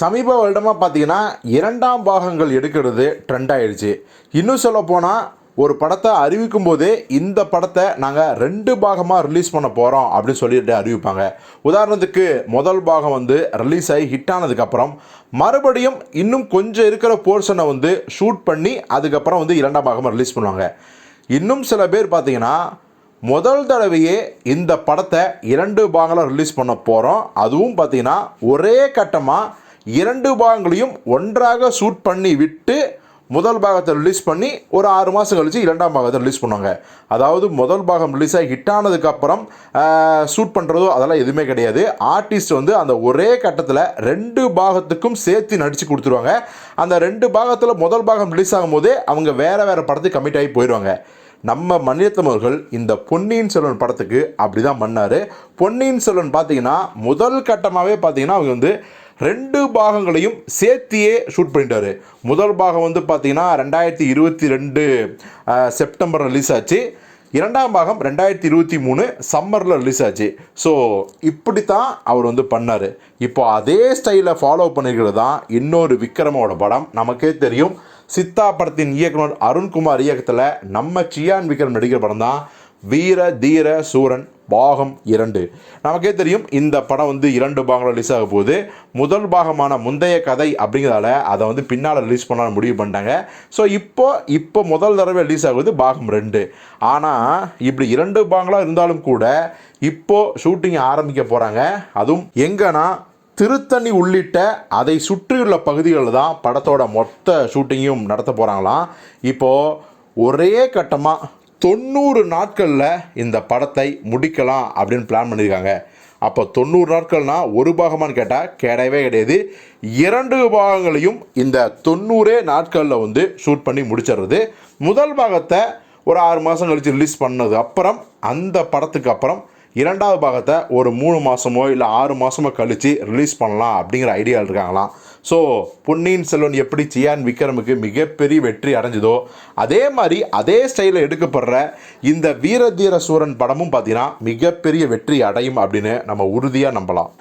சமீப வருடமாக பார்த்தீங்கன்னா இரண்டாம் பாகங்கள் எடுக்கிறது ட்ரெண்ட் ஆயிடுச்சு. இன்னும் சொல்ல போனால் ஒரு படத்தை அறிவிக்கும் போதே இந்த படத்தை நாங்கள் ரெண்டு பாகமாக ரிலீஸ் பண்ண போகிறோம் அப்படின்னு சொல்லிட்டு அறிவிப்பாங்க. உதாரணத்துக்கு முதல் பாகம் வந்து ரிலீஸ் ஆகி ஹிட் ஆனதுக்கப்புறம் மறுபடியும் இன்னும் கொஞ்சம் இருக்கிற போர்ஷனை வந்து ஷூட் பண்ணி அதுக்கப்புறம் வந்து இரண்டாம் பாகமாக ரிலீஸ் பண்ணுவாங்க. இன்னும் சில பேர் பார்த்தீங்கன்னா முதல் தடவையே இந்த படத்தை இரண்டு பாகங்களாக ரிலீஸ் பண்ண போகிறோம் அதுவும் பார்த்தீங்கன்னா ஒரே கட்டமாக இரண்டு பாகங்களையும் ஒன்றாக ஷூட் பண்ணி விட்டு முதல் பாகத்தை ரிலீஸ் பண்ணி ஒரு ஆறு மாதம் கழித்து இரண்டாம் பாகத்தை ரிலீஸ் பண்ணுவாங்க. அதாவது முதல் பாகம் ரிலீஸ் ஆகி ஹிட் ஆனதுக்கப்புறம் ஷூட் பண்ணுறதோ அதெல்லாம் எதுவுமே கிடையாது. ஆர்டிஸ்ட் வந்து அந்த ஒரே கட்டத்தில் ரெண்டு பாகத்துக்கும் சேர்த்து நடித்து கொடுத்துருவாங்க. அந்த ரெண்டு பாகத்தில் முதல் பாகம் ரிலீஸ் ஆகும்போதே அவங்க வேறு வேறு படத்துக்கு கமிட் ஆகி போயிடுவாங்க நம்ம மணிரத்னம் இந்த பொன்னியின் செல்வன் படத்துக்கு அப்படி தான் பண்ணார். பொன்னியின் செல்வன் பார்த்தீங்கன்னா முதல் கட்டமாகவே பார்த்தீங்கன்னா அவங்க வந்து ரெண்டு பாகங்களையும் சேர்த்தியே ஷூட் பண்ணிட்டாரு. முதல் பாகம் வந்து பார்த்தீங்கன்னா ரெண்டாயிரத்தி இருபத்தி ரெண்டு செப்டம்பர் ரிலீஸ் ஆச்சு. இரண்டாம் பாகம் ரெண்டாயிரத்தி இருபத்தி மூணு சம்மரில் ரிலீஸ் ஆச்சு. ஸோ இப்படி தான் அவர் வந்து பண்ணார். இப்போ அதே ஸ்டைலை ஃபாலோ பண்ணிக்கிறது தான் இன்னொரு விக்ரமோட படம். நமக்கே தெரியும். சித்தா படத்தின் இயக்குனர் அருண்குமார் இயக்கத்தில் நம்ம சியான் விக்ரம் நடிக்கிற படம் தான் வீர தீர சூரன். பாகம் இரண்டு. நமக்கே தெரியும் இந்த படம் வந்து இரண்டு பாகங்கள் ரிலீஸ் ஆக போகுது. முதல் பாகமான முந்தைய கதை அப்படிங்கிறதால அதை வந்து பின்னால் ரிலீஸ் பண்ண முடிவு பண்ணிட்டாங்க. ஸோ இப்போ இப்போ முதல் தடவை ரிலீஸ் ஆகுது பாகம் ரெண்டு. ஆனால் இப்படி இரண்டு பாகங்களாக இருந்தாலும் கூட இப்போது ஷூட்டிங் ஆரம்பிக்க போகிறாங்க அதுவும் எங்கன்னா திருத்தணி உள்ளிட்ட அதை சுற்றியுள்ள பகுதிகளில் தான் படத்தோட மொத்த ஷூட்டிங்கும் நடத்த போகிறாங்களாம் இப்போது ஒரே கட்டமாக தொண்ணூறு நாட்களில் இந்த படத்தை முடிக்கலாம் அப்படின்னு பிளான் பண்ணியிருக்காங்க அப்போ தொண்ணூறு நாட்கள்னால் ஒரு பாகமான்னு கேட்டால் கிடையவே கிடையாது. இரண்டு பாகங்களையும் இந்த தொண்ணூறே நாட்களில் வந்து ஷூட் பண்ணி முடிச்சிடுறது. முதல் பாகத்தை ஒரு ஆறு மாதம் கழித்து ரிலீஸ் பண்ணது அப்புறம் அந்த படத்துக்கு அப்புறம் இரண்டாவது பாகத்தை ஒரு மூணு மாதமோ இல்லை ஆறு மாதமோ கழித்து ரிலீஸ் பண்ணலாம் அப்படிங்கிற ஐடியா இருக்காங்களாம். ஸோ பொன்னியின் செல்வன் எப்படி சியான் விக்ரமுக்கு மிகப்பெரிய வெற்றி அடைஞ்சதோ அதே மாதிரி அதே ஸ்டைலில் எடுக்கப்படுற இந்த வீரதீர சூரன் படமும் பார்த்தீங்கன்னா மிகப்பெரிய வெற்றி அடையும் அப்படின்னு நம்ம உறுதியாக நம்பலாம்.